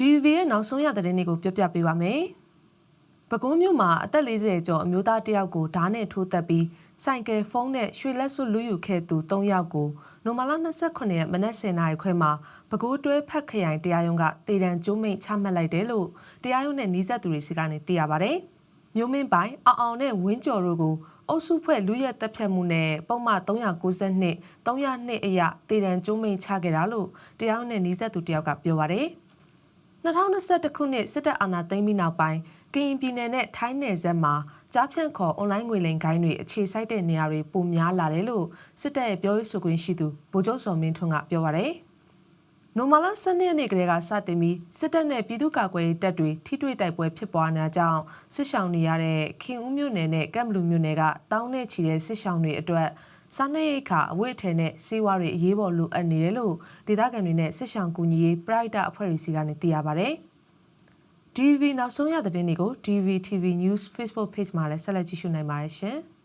DVB ရဲ့နောက်ဆုံးရသတင်းတွေကိုပြပြပေးပါမယ်။ပဲခူးမြို့မှာအသက်40ကျော်အမျိုးသားတစ်ယောက်ကိုဓားနဲ့ထိုးတက်ပြီးဆိုင်ကယ်ဖုန်းနဲ့ရွှေလက်စွပ်လူယူခဲ့သူ3ယောက်ကိုနိုမလာ29ရက်မနက်10:00နာရီခွဲမှာပဲခူးတွဲဖက်ခရိုင်တရားရုံးကတည်တံကျိုးမိန့်ချမှတ်လိုက်တယ်လို့တရားရုံးနဲ့နှီးဆက်သူတွေစီကနေသိရပါဗျ။မျိုးမင်းပိုင်အောင်အောင်နဲ့ဝင်းကျော်တို့ကိုအုပ်စုဖွဲ့လူရက်တပ်ဖြတ်မှုနဲ့ပုံမှန်392 302အရာတည်တံကျိုးမိန့်ချခဲ့တာလို့တရားရုံးနဲ့နှီးဆက်သူတယောက်ကပြောပါဗျ။ 2021ခုနှစ်စစ်တပ်အာဏာသိမ်းပြီးနောက်ပိုင်းကရင်ပြည်နယ်နဲ့ထိုင်းနယ်စပ်မှာကြားဖြန့်ခေါ်အွန်လိုင်းငွေလိမ်ဂိုင်းတွေအခြေစိုက်တဲ့နေရာတွေပိုများလာတယ်လို့စစ်တပ်ရဲ့ပြောရေးဆိုခွင့်ရှိသူဗိုလ်ချုပ်စော်မင်းထွန်းကပြောပါရယ်။နိုမာလာစနေနေ့ကလေးကစတင်ပြီးစစ်တပ်နဲ့ပြည်သူ့ကာကွယ်ရေးတပ်တွေထိတွေ့တိုက်ပွဲဖြစ်ပွားနေတာကြောင့်စစ်ဆောင်နေရတဲ့ခင်ဦးမြို့နယ်နဲ့ကမ်ဘလူမြို့နယ်ကတောင်းနဲ့ချီတဲ့စစ်ဆောင်တွေအတွက် စားနပ်ရိက္ခာအဝတ်အထည်နဲ့စေဝါတွေအရေးပေါ်လိုအပ်နေတယ်လို့ဒေသခံတွေနဲ့စစ်ဆောင်ကူညီရေးပရိုက်တာအဖွဲ့အစည်းကနေသိရပါဗျ။ DV နောက်ဆုံးရသတင်းတွေကို DV TV News Facebook Page မှာလည်းဆက်လက်ကြည့်ရှုနိုင်ပါတယ်ရှင်။